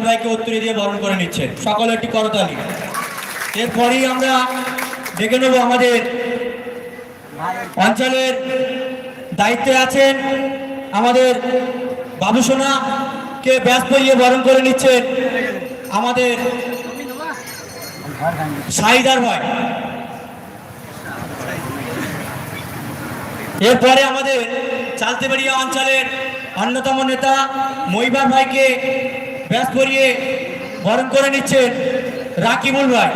ভাইকে উত্তরে দিয়ে বরণ করে নিচ্ছেন সকলে একটি করতালি। এরপরেই আমরা দেখে নেব আমাদের অঞ্চলের দায়িত্বে আছেন আমাদের বাবুসোনাকে ব্যাস পরিয়ে বরণ করে নিচ্ছেন আমাদের সাইদার ভাই। এরপরে আমাদের চালতেবাড়িয়া অঞ্চলের অন্যতম নেতা মহিবার ভাইকে ব্যাস পরিয়ে বরণ করে নিচ্ছেন রাকিবুল ভাই।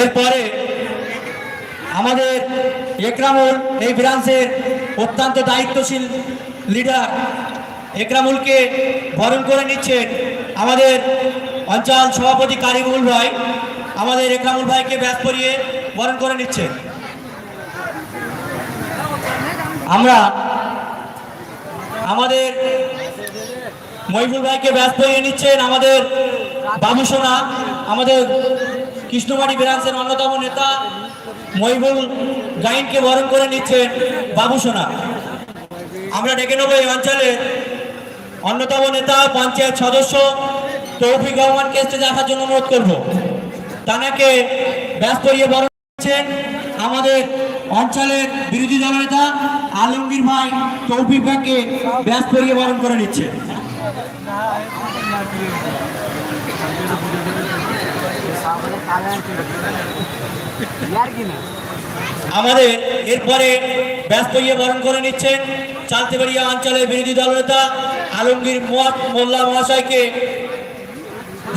এরপরে আমাদের একরামুল, এই ব্রাঞ্চের অত্যন্ত দায়িত্বশীল লিডার একরামুলকে বরণ করে নিচ্ছেন আমাদের অঞ্চল সভাপতি কারিমুল ভাই। আমাদের একরামুল ভাইকে ব্যাস করিয়ে বরণ করে নিচ্ছেন। আমরা আমাদের মহিবুল ভাইকে ব্যস্ত করিয়ে নিচ্ছেন আমাদের বাবুসোনা, আমাদের কৃষ্ণমাটি ব্রাঞ্চের অন্যতম নেতা মহিবুল গাইনকে বরণ করে নিচ্ছেন বাবুসোনা। আমরা ডেকে নেব এই অঞ্চলের অন্যতম নেতা, পঞ্চায়েত সদস্য তৌফিক রহমানকে স্টেজে আসার জন্য অনুরোধ করব। তানাকে ব্যস্ত করিয়ে বরণ করছেন আমাদের অঞ্চলের বিরোধী দলনেতা আলমগীর ভাই তৌফিক ভাইকে ব্যাস পরিয়ে বরণ করে নিচ্ছে। আমাদের এরপরে ব্যস্ত ইয়ে বরণ করে নিচ্ছেন চালতেবাড়িয়া অঞ্চলের বিরোধী দলনেতা আলমগীর মোল্লা মহাশয়কে।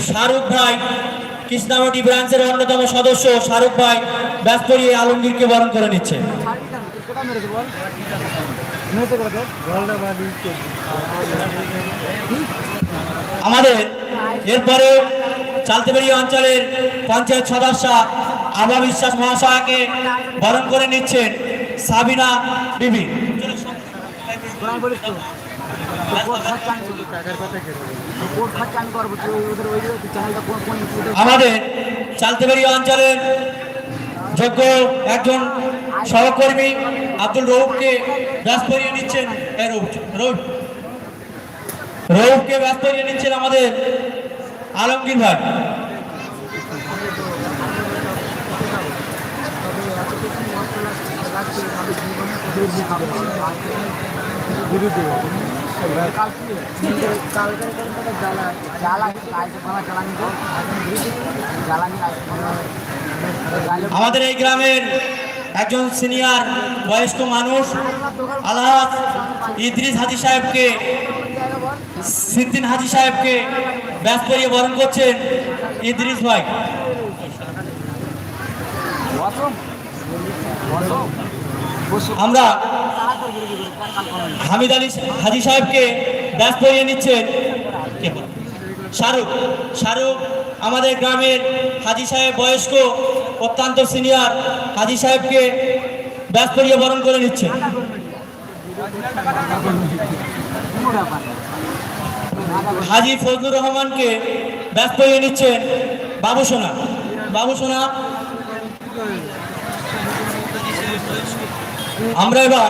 শাহরুখ ভাই কৃষ্ণামটি ব্রাঞ্চের অন্যতম সদস্য শাহরুখ ভাই ব্যস্ত আলমগীরকে বরণ করে নিচ্ছেন আমাদের এরপরে চালতেবেড়ি অঞ্চলের পঞ্চায়েত সদস্য আবা বিশ্বাস মহাশয়কে বরণ করে নিচ্ছেন সাবিনা বিবি। আমাদের চালতেবেড়ি অঞ্চলের যোগ্য একজন সহকর্মী আব্দুল রৌফকে ব্যাস করিয়ে নিচ্ছেন রৌফকে ব্যাস করিয়ে নিচ্ছেন আমাদের আলমগীর জ্বালানি আমাদের এই গ্রামের একজন সিনিয়র বয়স্ক মানুষ আলহাজ ইদ্রিস হাজি সাহেবকে, সিদ্দিন হাজি সাহেবকে ব্যাস করিয়ে বরণ করছেন ইদ্রিস ভাই। আমরা হামিদ আলী হাজি সাহেবকে ব্যাস করিয়ে নিচ্ছেন। শাহরুখ। শাহরুখ আমাদের গ্রামের হাজি সাহেব বয়স্ক, অত্যন্ত সিনিয়র, হাজি সাহেবকে ব্যাস করিয়ে বরণ করে নিচ্ছে। হাজি ফজলুর রহমানকে ব্যাস করিয়ে নিচ্ছেন বাবু সোনা। বাবু সোনা, আমরা এবার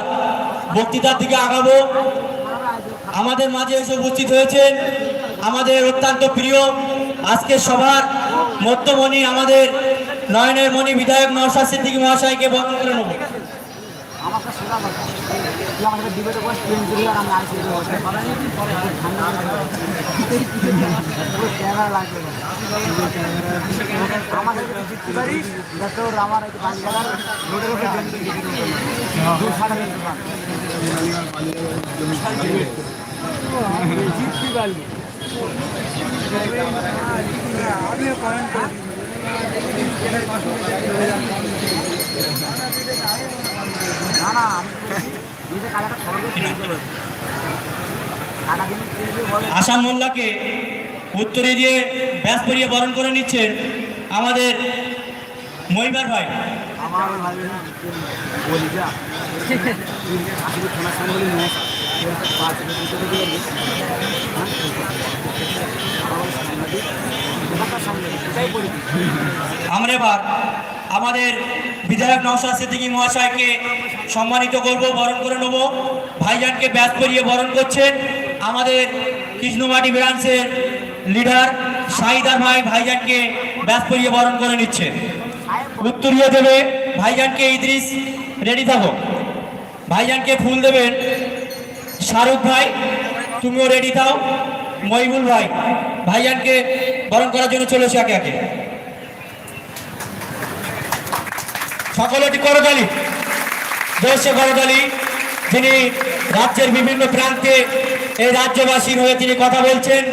বক্তৃতার দিকে আগাবো। আমাদের মাঝে এসে উপস্থিত হয়েছেন আমাদের অত্যন্ত প্রিয় আজকের সবার মধ্যমণি আমাদের নয়নের মণি বিধায়ক নওশাদ সিদ্দিকী মহাশয়কে বরণ করে নেব। জিততে পারলি। না আসাম মোল্লাকে উত্তরে দিয়ে ব্যাস পরিয়ে বরণ করে নিচ্ছেন আমাদের মহিবার ভাই। আমার আমার এবার আমাদের বিধায়ক নওশাদ সিদ্দিকী মহাশয়কে সম্মানিত করব, বরণ করে নেব। ভাইজানকে ব্যাস করিয়ে বরণ করছেন আমাদের কৃষ্ণমাটি ব্রাঞ্চের লিডার সাইদার ভাই ভাইজানকে ব্যাস করিয়ে বরণ করে নিচ্ছেন। উত্তরীয় দেবে, ভাইজানকে ইদ্রিস, রেডি থাকো। ভাইজানকে ফুল দেবেন। শাহরুখ ভাই, তুমিও রেডি থাও। মহিবুল ভাই ভাইজানকে বরণ করার জন্য চলেছে একে একে। সকলে একটি করতালি। জয়সে করতালি, যিনি রাজ্যের বিভিন্ন প্রান্তে এই রাজ্যবাসীর হয়ে তিনি কথা বলছেন,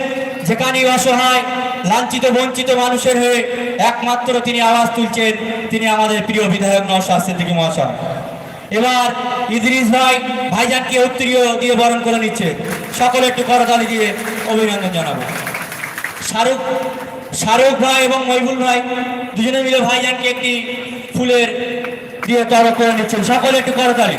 যেখানেই অসহায়, লাঞ্ছিত, বঞ্চিত মানুষের হয়ে একমাত্র তিনি আওয়াজ তুলছেন, তিনি আমাদের প্রিয় বিধায়ক নওশাদ সিদ্দিকী মহাশয়। এবার ইদ্রিস ভাই ভাইজানকে উত্তরীয় দিয়ে বরণ করে নিচ্ছে সকলে একটু করতালি দিয়ে অভিনন্দন জানাব শাহরুখ শাহরুখ ভাই এবং মহিবুল ভাই দুজনে মিলে ভাইজানকে একটি ফুলের দিয়ে তর করে নিচ্ছেন সকলে একটু করতালি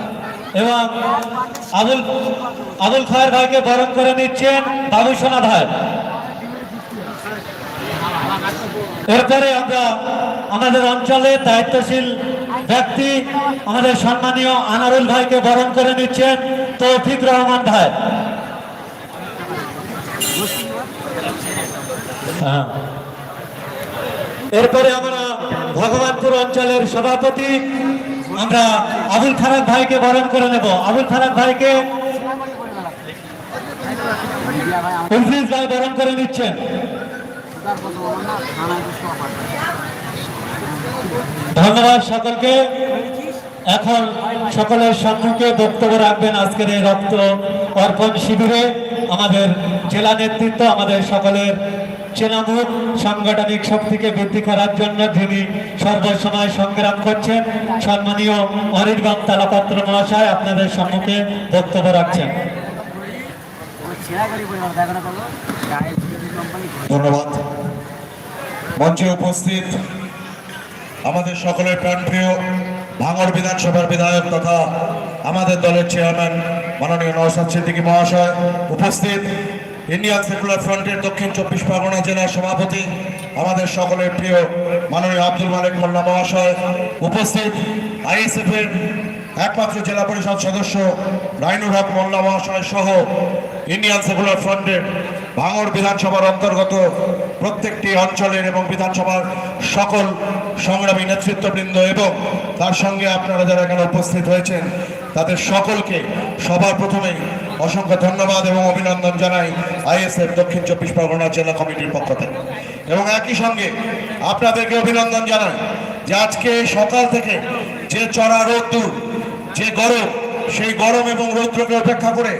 এবং আবুল আবুল খায়ের ভাইকে বরণ করে নিচ্ছেন বাবু ভাই এরপরে আমরা আমাদের অঞ্চলে দায়িত্বশীল ব্যক্তি, আমাদের সম্মানীয় আনারুল ভাইকে বরণ করে নিচ্ছেন তৌফিক রহমান ভাই হ্যাঁ। এরপরে আমরা ভগবানপুর অঞ্চলের সভাপতি আমরা আবুল খারাক ভাইকে বরণ করে নেব। আবুল খারাক ভাইকে উলফিজ ভাই বরণ করে নিচ্ছেন। ধন্যবাদ সকলকে। এখন সকলের সম্মুখে বক্তব্য রাখবেন আজকের এই রক্ত অর্পণ শিবিরে। আমাদের জেলা নেতৃত্ব, আমাদের সকলের চেনামুখ সাংগঠনিক শক্তিকে বৃদ্ধি করার জন্য যিনি সর্বসময় সংগ্রাম করছেন, সম্মানীয় অনির্বাণ তালাপাত্র মহাশয় আপনাদের সম্মুখে বক্তব্য রাখছেন। ধন্যবাদ। মঞ্চে উপস্থিত আমাদের সকলের প্রাণপ্রিয় ভাঙড় বিধানসভার বিধায়ক তথা আমাদের দলের চেয়ারম্যান মাননীয় নওশাদ সিদ্দিকী মহাশয় উপস্থিত। ইন্ডিয়ান সেকুলার ফ্রন্টের দক্ষিণ চব্বিশ পরগনা জেলার সভাপতি, আমাদের সকলের প্রিয় মাননীয় আব্দুল মালিক মোল্লা মহাশয় উপস্থিত আইএসএফ এর একমাত্র জেলা পরিষদ সদস্য রাইনুর হক মোল্লা মহাশয় সহ ইন্ডিয়ান সেকুলার ফ্রন্টের ভাঙড় বিধানসভার অন্তর্গত প্রত্যেকটি অঞ্চলের এবং বিধানসভার সকল সংগ্রামী নেতৃত্ববৃন্দ এবং তার সঙ্গে আপনারা যারা এখানে উপস্থিত হয়েছেন তাদের সকলকে সবার প্রথমেই অসংখ্য ধন্যবাদ এবং অভিনন্দন জানাই আইএসএফ দক্ষিণ চব্বিশ পরগনা জেলা কমিটির পক্ষ থেকে। এবং একই সঙ্গে আপনাদেরকে অভিনন্দন জানাই যে আজকে সকাল থেকে যে চড়া রোদ্দুর যে গরম, সেই গরম এবং রৌদ্রকে উপেক্ষা করে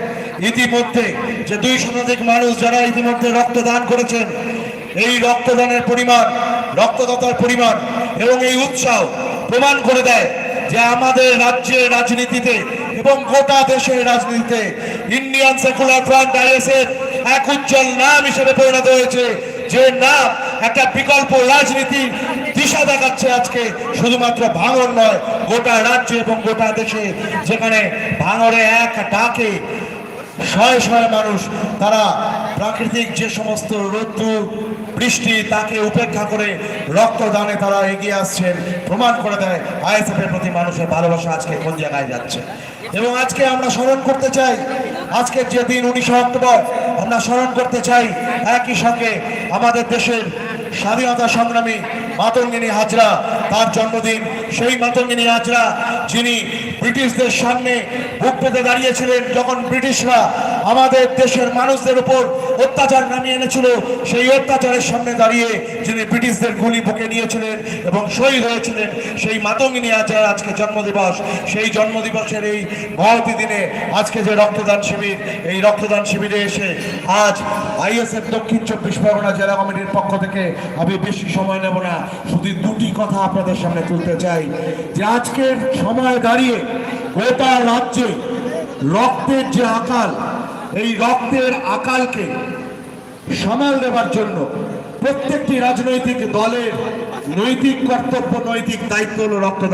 ইতিমধ্যে যে দুই শতাধিক মানুষ যারা ইতিমধ্যে রক্তদান করেছেন, এই রক্তদানের পরিমাণ, রক্তদাতার পরিমাণ এবং এই উৎসাহ প্রমাণ করে দেয় যে আমাদের রাজ্যের রাজনীতিতে এবং গোটা দেশের রাজনীতিতে ইন্ডিয়ান সেকুলার ফ্রন্ট আইএসএফ এক উজ্জ্বল নাম হিসেবে পরিণত হয়েছে। যে নাম, একটা বিকল্প রাজনীতি দিশা দেখাচ্ছে আজকে। শুধুমাত্র ভাঙর নয়, গোটা রাজ্যে এবং গোটা দেশে যেখানে ভাঙরে এক ডাকে শয়ে শয়ে মানুষ, তারা প্রাকৃতিক যে সমস্ত রৌদ্র বৃষ্টি তাকে উপেক্ষা করে রক্তদানে তারা এগিয়ে আসছেন, প্রমাণ করে দেয় আইএসএফ এর প্রতি মানুষের ভালোবাসা আজকে কোন জায়গায় যাচ্ছে। এবং আজকে আমরা স্মরণ করতে চাই আজকের যে দিন উনিশে অক্টোবর, আমরা স্মরণ করতে চাই একই সঙ্গে আমাদের দেশের স্বাধীনতা সংগ্রামী মাতঙ্গিনী হাজরা, তার জন্মদিন। সেই মাতঙ্গিনী হাজরা, যিনি ব্রিটিশদের সামনে বুক পেতে দাঁড়িয়েছিলেন, যখন ব্রিটিশরা আমাদের দেশের মানুষদের উপর অত্যাচার নামিয়ে এনেছিল। সেই অত্যাচারের সামনে দাঁড়িয়ে যিনি ব্রিটিশদের গুলি বুকে নিয়েছিলেন এবং শহীদ হয়েছিলেন, সেই মাতঙ্গিনী আচার আজকে জন্মদিবস। সেই জন্মদিবসের এই মহতি দিনে আজকে যে রক্তদান শিবির, এই রক্তদান শিবিরে এসে আজ আইএসএফ দক্ষিণ চব্বিশ পরগনা জেলা কমিটির পক্ষ থেকে আমি বেশি সময় নেব না, শুধু দুটি কথা আপনাদের সামনে তুলতে চাই। যে আজকের সময় দাঁড়িয়ে গোটা রাজ্যে রক্তের যে আকাল এই রক্তের আকালকে সামাল দেবার জন্য প্রত্যেকটি রাজনৈতিক দলের নৈতিক কর্তব্য, নৈতিক দায়িত্ব হল রক্তদান।